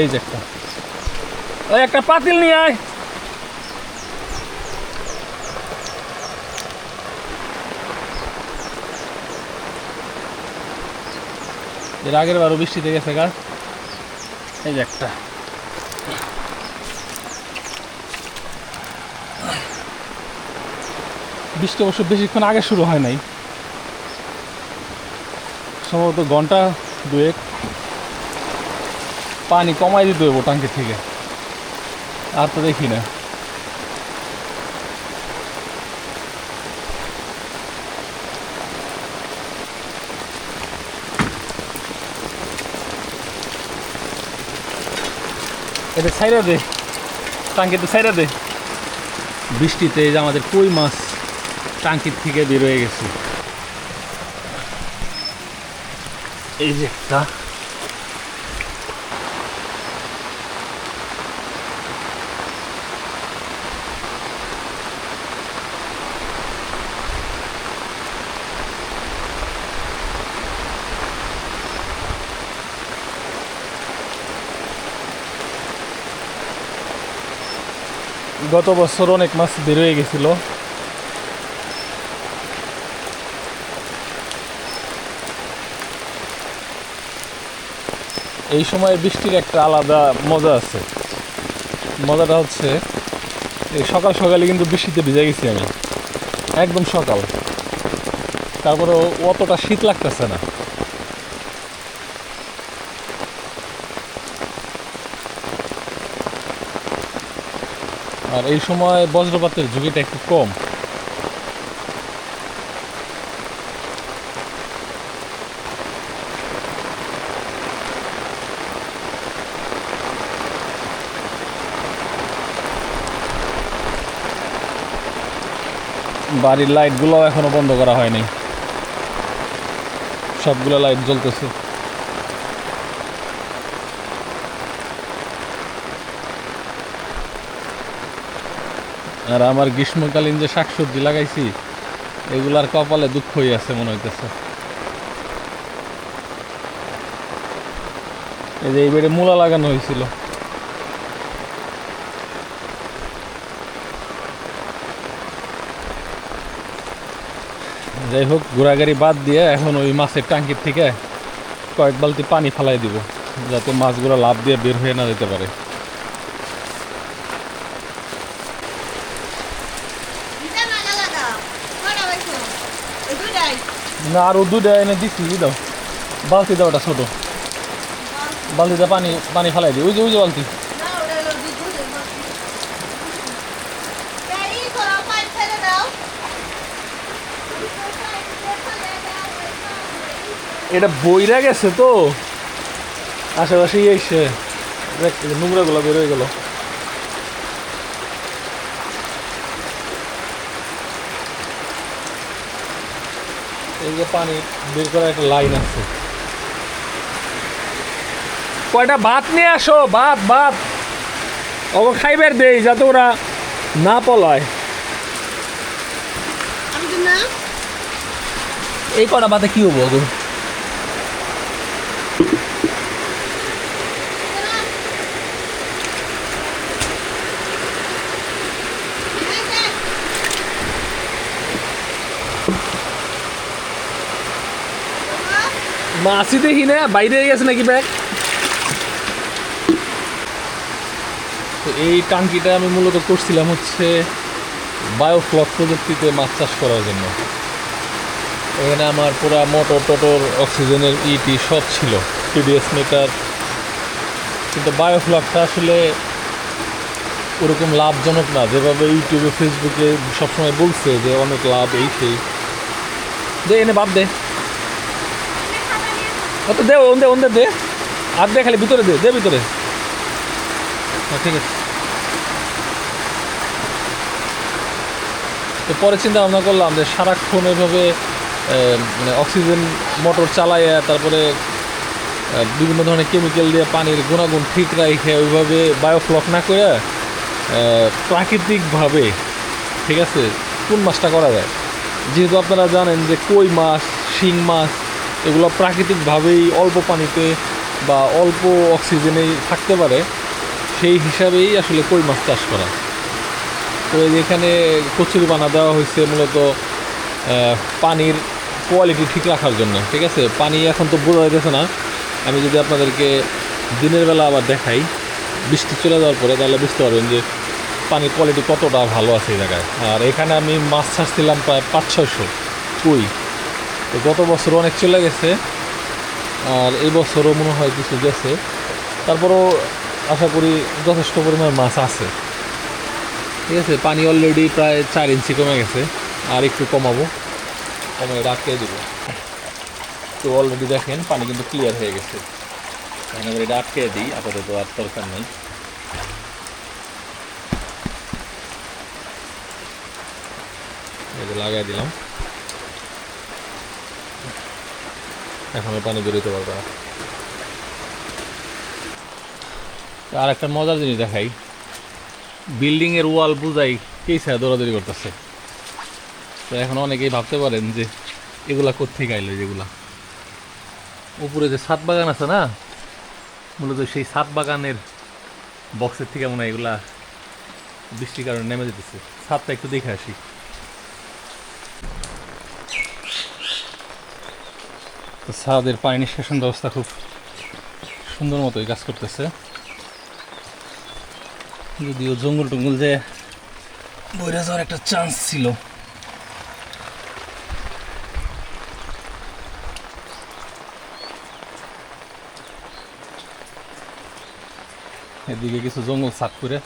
এই যে একটা। ওই একটা পাতিল নিয়ে আয়। এর আগের বারও বৃষ্টিতে গেছে গাছ এই যে একটা। বৃষ্টি অবশ্য বেশিক্ষণ আগে শুরু হয় নাই। সম্ভবত ঘণ্টা দুয়েক। পানি কমাই দিতে হইব টাঙ্কি থেকে। আর তো দেখি না। এটা ছাইরা দে। টাঙ্কিতে ছাইরা দে। বৃষ্টিতে যে আমাদের কই মাছ টাঙ্কির থেকে বের হয়ে গেছে। এই যে একটা গত বছর অনেক মাছ বের হয়ে গেছিল। এই সময় বৃষ্টির একটা আলাদা মজা আছে। মজাটা হচ্ছে সকাল সকালে কিন্তু বৃষ্টিতে ভিজে গেছি আমি। একদম সকাল। তারপরে অতটা শীত লাগতেছে না। আর এই সময় বজ্রপাতের ঝুঁকিটা একটু কম। বাড়ির লাইটগুলো এখনও বন্ধ করা হয়নি। সবগুলো লাইট জ্বলতেছে। আর আমার গ্রীষ্মকালীন যে শাকসবজি লাগাইছি, এগুলার কপালে দুঃখ হয়ে আছে মনে হইতেছে। এই যে এই বেড়ে মূলা লাগানো হয়েছিল যাই হোক ঘোরাগাড়ি বাদ দিয়ে এখন ওই মাছের টাঙ্কির থেকে কয়েক বালতি পানি ফালাই দিব, যাতে মাছগুলো লাভ দিয়ে বের হয়ে না যেতে পারে দিতে না আলাদা কটা হয়েছে ওই দুটাই না আরও দুধ এনে দিচ্ছি দাও বালতি দাও ওটা ছোটো। বালতিতে পানি পানি ফালাই দিই। ওই যে ওই যে বালতি। এটা বইরা গেছে তো। আশেপাশে এসে। বের হয়ে গেল। এই যে পানি বের করার একটা লাইন আছে। কয়টা? ভাত নিয়ে আসো ভাত ভাত। অব খাইবার দেই যাতে ওরা না পলায়। এই কটা বাতে কি হব গো মাসি দেখি না, বাইরে গেছে নাকি ব্যাগ? তো এই টাঙ্কিটা আমি মূলত করছিলাম হচ্ছে বায়োফ্লক প্রযুক্তিতে মাছ চাষ করার জন্য। এখানে আমার পুরা মোটর টোটর, অক্সিজেনের ইটি সব ছিল টিডিএস মিটার কিন্তু বায়োফ্লকটা আসলে ওরকম লাভজনক না, যেভাবে ইউটিউবে, ফেসবুকে সবসময় বলছে যে অনেক লাভ, এই সেই। যে এনে বাদ দে। অত দে ওন্দে দে আর দে খালি ভিতরে দে দে ভিতরে। হ্যাঁ ঠিক আছে। তো পরে চিন্তা ভাবনা করলাম যে সারাক্ষণ আহ, মানে অক্সিজেন মোটর চালাইয়া তারপরে বিভিন্ন ধরনের কেমিক্যাল দিয়ে পানির গুণাগুণ ঠিক রাখে ওইভাবে বায়োফ্লক না করে প্রাকৃতিকভাবে ঠিক আছে কোন মাছটা করা যায়? যেহেতু আপনারা জানেন যে কই মাছ শিং মাছ এগুলো প্রাকৃতিকভাবেই অল্প পানিতে বা অল্প অক্সিজেনেই থাকতে পারে, সেই হিসাবেই আসলে কই মাছ চাষ করা। তো এখানে কচুরি বানা দেওয়া হয়েছে মূলত পানির কোয়ালিটি ঠিক রাখার জন্য, ঠিক আছে? পানি এখন তো বোঝা যাইতেছে না। আমি যদি আপনাদেরকে দিনের বেলা আবার দেখাই, বৃষ্টি চলে যাওয়ার পরে তাহলে বুঝতে পারবেন যে পানির কোয়ালিটি কতটা ভালো আছে এই জায়গায়। আর এখানে আমি মাছ ছাড়ছিলাম প্রায় পাঁচ ছয়শো কুই? তো গত বছর অনেক চলে গেছে, আর এই বছরও মনে হয় কিছু গেছে। তারপরও আশা করি যথেষ্ট পরিমাণ মাছ আছে। ঠিক আছে, পানি অলরেডি প্রায় চার ইঞ্চি কমে গেছে, আর একটু কমাবো। কমে রাখতে দেবো। তো অলরেডি দেখেন, পানি কিন্তু ক্লিয়ার হয়ে গেছে। এবার আটকে দিই, আপাতত আর দরকার নেই। লাগাই দিলাম। এখন পানি বেরোতে পারবে না। আর একটা মজার জিনিস দেখাই। বিল্ডিং এর ওয়াল বুঝাই কেই ছায়া দৌড়াদৌড়ি করতেছে। তো এখন অনেকেই ভাবতে পারেন যে এগুলা কোথেকে আইলো যেগুলা। উপরে যে সাত বাগান আছে না, মূলত সেই সাত বাগানের বক্সের থেকে মনে হয় এগুলা বৃষ্টির কারণে নেমে যেতেছে। ছাদটা একটু দেখে আসি। তো ছাদের পানি নিষ্কাশন ব্যবস্থা খুব সুন্দর মতোই কাজ করতেছে। যদিও জঙ্গল টঙ্গল যে বইরা যাওয়ার একটা চান্স ছিল। এদিকে কিছু জঙ্গল সাফ করে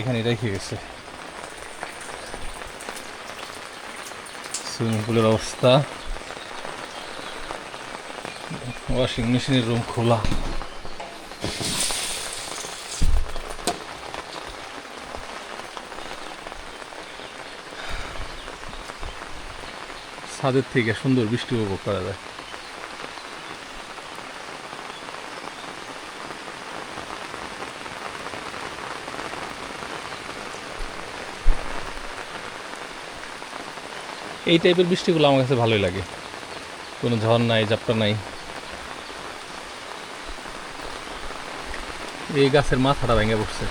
এখানে রেখে গেছে। সুইমিং পুলের অবস্থা। ওয়াশিং মেশিনের রুম খোলা ছাদের থেকে সুন্দর বৃষ্টি উপভোগ করা যায়। এই টাইপের বৃষ্টিগুলো আমার কাছে ভালোই লাগে। কোনো ঝড় নাই জাপটা নাই। এই গাছের মাথাটা ভেঙে পড়ছে।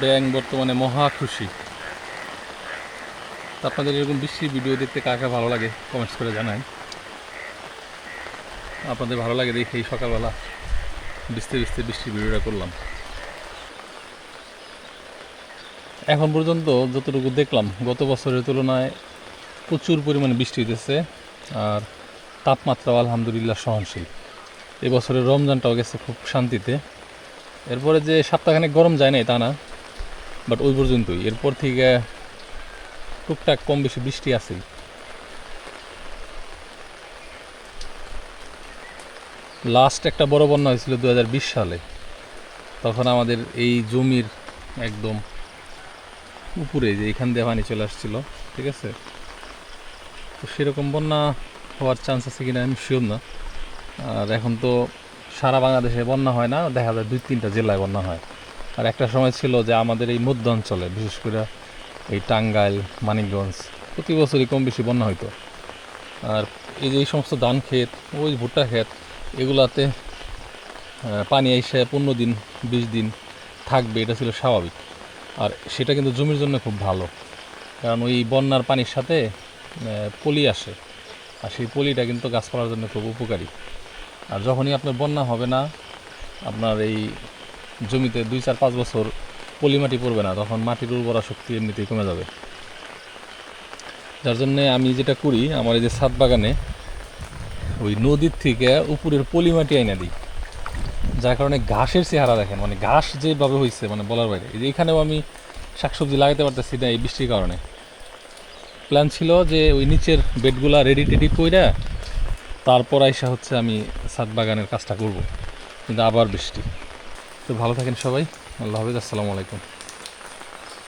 ব্যাং বর্তমানে মহা খুশি। আপনাদের এরকম বৃষ্টির ভিডিও দেখতে কাকে ভালো লাগে কমেন্টস করে জানান। আপনাদের ভালো লাগে দেখে এই সকালবেলা বৃষ্টি বৃষ্টি বৃষ্টির ভিডিওটা করলাম। এখন পর্যন্ত যতটুকু দেখলাম, গত বছরের তুলনায় প্রচুর পরিমাণে বৃষ্টি হইতেছে আর তাপমাত্রাও আলহামদুলিল্লাহ সহনশীল। এবছরের রমজানটাও গেছে খুব শান্তিতে। এরপরে যে সপ্তাহখানেক গরম যায় নাই তা না বাট ওই পর্যন্তই। এরপর থেকে টুকটাক কম বেশি বৃষ্টি আছে। লাস্ট একটা বড় বন্যা হয়েছিল দু হাজার বিশ সালে। তখন আমাদের এই জমির একদম উপরে যে এখান দিয়ে পানি চলে আসছিল, ঠিক আছে? তো সেরকম বন্যা হওয়ার চান্স আছে কিনা আমি শিওর না। আর এখন তো সারা বাংলাদেশে বন্যা হয় না, দেখা যায় দুই তিনটা জেলায় বন্যা হয়। আর একটা সময় ছিল যে আমাদের এই মধ্য অঞ্চলে বিশেষ করে এই টাঙ্গাইল, মানিকগঞ্জ, প্রতি বছরই কম বেশি বন্যা হইতো। আর এই যে এই সমস্ত ধান ক্ষেত, ওই ভুট্টা ক্ষেত, এগুলাতে পানি এসে পনেরো দিন, বিশ দিন থাকবে, এটা ছিল স্বাভাবিক। আর সেটা কিন্তু জমির জন্য খুব ভালো, কারণ ওই বন্যার পানির সাথে পলি আসে। আর সেই পলিটা কিন্তু গাছপালার জন্য খুব উপকারী। আর যখনই আপনার বন্যা হবে না, আপনার এই জমিতে দুই চার পাঁচ বছর পলি মাটি পড়বে না, তখন মাটির উর্বরা শক্তি এমনিতেই কমে যাবে। যার জন্যে আমি যেটা করি, আমার এই যে ছাদ বাগানে ওই নদীর থেকে উপরের পলি মাটি আইনা দিই, যার কারণে ঘাসের চেহারা দেখেন মানে ঘাস যেভাবে হয়েছে মানে বলার বাইরে। এই যে এখানেও আমি শাকসবজি লাগাতে পারতেছি না এই বৃষ্টির কারণে। প্ল্যান ছিল যে ওই নিচের বেডগুলা রেডি টেডি কইরা তারপর আইসা হচ্ছে আমি ছাদ বাগানের কাজটা করব, কিন্তু আবার বৃষ্টি। তো ভালো থাকেন সবাই। আল্লাহ হাফিজ আসসালামু আলাইকুম।